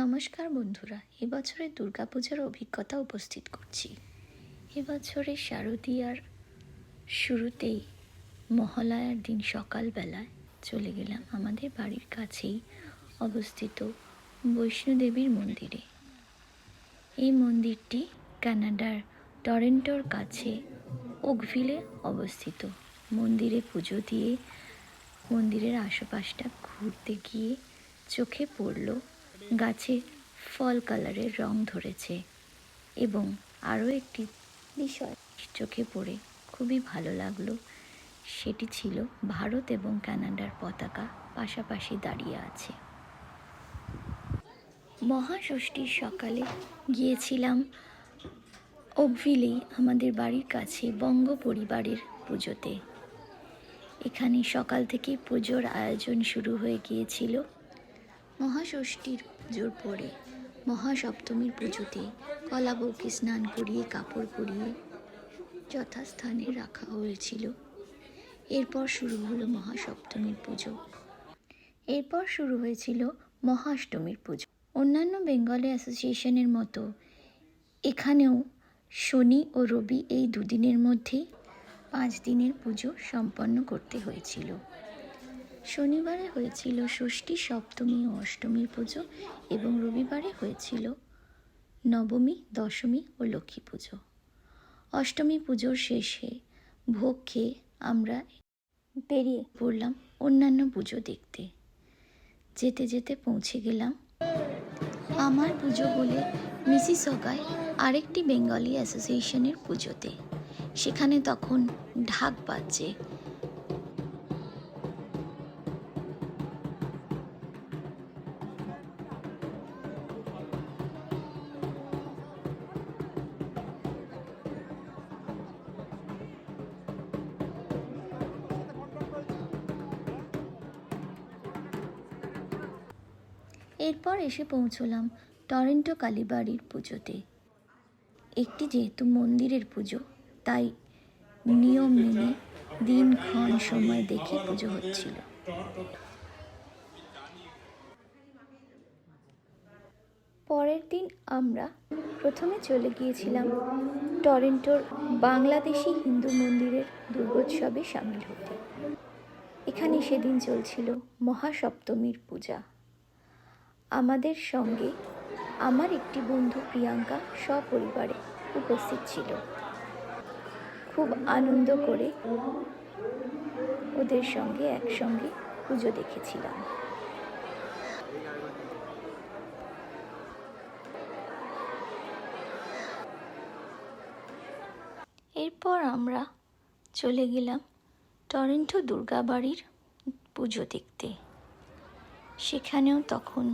নমস্কার বন্ধুরা এবছরের দুর্গাপূজার অভিজ্ঞতা উপস্থিত করছি। এবছরের শারদীয়ার শুরুতেই মহালয়ার দিন সকালবেলায় চলে গেলাম আমাদের বাড়ির কাছেই অবস্থিত বৈষ্ণোদেবীর মন্দিরে। এই মন্দিরটি কানাডার টরেন্টোর কাছে ওকভিলে অবস্থিত। মন্দিরে পুজো দিয়ে মন্দিরের আশেপাশটা ঘুরতে গিয়ে চোখে পড়ল গাছে ফল কালারের রং ধরেছে এবং আরও একটি বিষয় চোখে পড়ে খুবই ভালো লাগল। সেটি ছিল ভারত এবং কানাডার পতাকা পাশাপাশি দাঁড়িয়ে আছে। মহাষষ্ঠীর সকালে গিয়েছিলাম ওকভিলেই আমাদের বাড়ির কাছে বঙ্গ পরিবারের পুজোতে। এখানে সকাল থেকে পুজোর আয়োজন শুরু হয়ে গিয়েছিল। মহাষষ্ঠীর পুজোর পরে মহাসপ্তমীর পুজোতে কলা বউকে স্নান করিয়ে কাপড় পরিয়ে যথাস্থানে রাখা হয়েছিল। এরপর শুরু হলো মহাসপ্তমীর পুজো। এরপর শুরু হয়েছিল মহাষ্টমীর পুজো। অন্যান্য বেঙ্গলি অ্যাসোসিয়েশনের মতো এখানেও শনি ও রবি এই দুদিনের মধ্যেই পাঁচ দিনের পুজো সম্পন্ন করতে হয়েছিল। শনিবারে হয়েছিল ষষ্ঠী, সপ্তমী ও অষ্টমীর পুজো এবং রবিবারে হয়েছিল নবমী, দশমী ও লক্ষ্মী পুজো। অষ্টমী পুজোর শেষে ভোগ খেয়ে আমরা বেরিয়ে পড়লাম অন্যান্য পুজো দেখতে। যেতে যেতে পৌঁছে গেলাম আমার পুজো বলে মিসিসগায় আরেকটি বেঙ্গলি অ্যাসোসিয়েশনের পুজোতে। সেখানে তখন ঢাক বাজছে। এরপর এসে পৌঁছলাম টরেন্টো কালীবাড়ির পুজোতে। একটি যেহেতু মন্দিরের পুজো, তাই নিয়ম মেনে দিনক্ষণ সময় দেখে পুজো হচ্ছিল। পরের দিন আমরা প্রথমে চলে গিয়েছিলাম টরেন্টোর বাংলাদেশি হিন্দু মন্দিরের দুর্গোৎসবে সামিল হতে। এখানে সেদিন চলছিল মহাসপ্তমীর পূজা। আমাদের সঙ্গে আমার একটি বন্ধু প্রিয়াঙ্কা সপরিবারে উপস্থিত ছিল। খুব আনন্দ করে ওদের সঙ্গে একসঙ্গে পুজো দেখেছিলাম। এরপর আমরা চলে গেলাম টরেন্টো দুর্গাবাড়ির পুজো দেখতে। সেখানেও তখন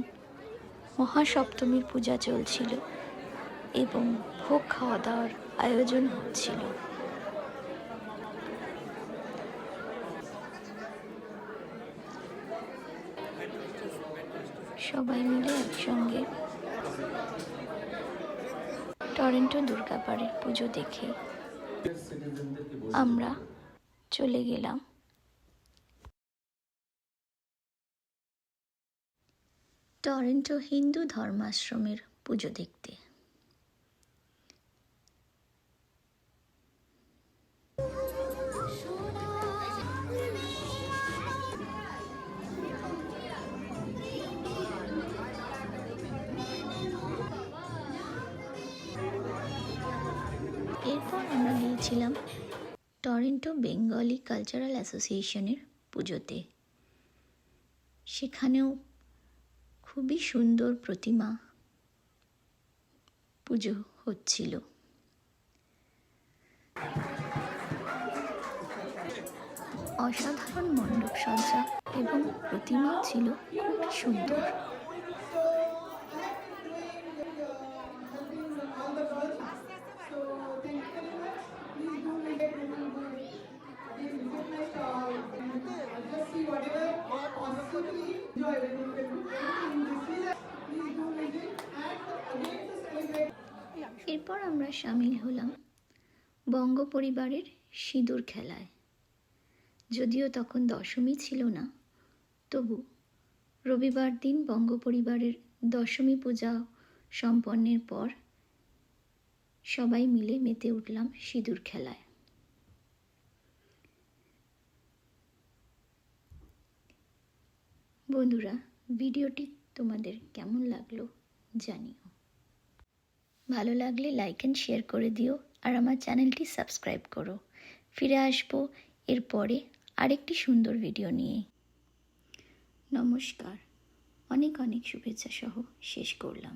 মহাসপ্তমীর পূজা চলছিল এবং ভোগ খাওয়া দাওয়ার আয়োজন হচ্ছিল। সবাই মিলে একসঙ্গে টরেন্টো দুর্গাবাড়ির পুজো দেখে আমরা চলে গেলাম। টরেন্টো হিন্দু ধর্মাশ্রমের পুজো দেখতে। এরপর আমরা গিয়েছিলাম টরেন্টো বেঙ্গলি কালচারাল অ্যাসোসিয়েশনের পুজোতে। সেখানেও খুবই সুন্দর প্রতিমা পুজো হচ্ছিল। অসাধারণ মণ্ডপ সজ্জা এবং প্রতিমা ছিল খুব সুন্দর। এরপর আমরা সামিল হলাম বঙ্গ পরিবারের সিঁদুর খেলায়। যদিও তখন দশমী ছিল না, তবু রবিবার দিন বঙ্গ পরিবারের দশমী পূজা সম্পন্নের পর সবাই মিলে মেতে উঠলাম সিঁদুর খেলায়। বন্ধুরা, ভিডিওটি তোমাদের কেমন লাগল জানিও। ভালো লাগলে লাইক অ্যান্ড শেয়ার করে দিও আর আমার চ্যানেলটি সাবস্ক্রাইব করো। ফিরে আসব এরপরে আরেকটি সুন্দর ভিডিও নিয়ে। নমস্কার। অনেক অনেক শুভেচ্ছা সহ শেষ করলাম।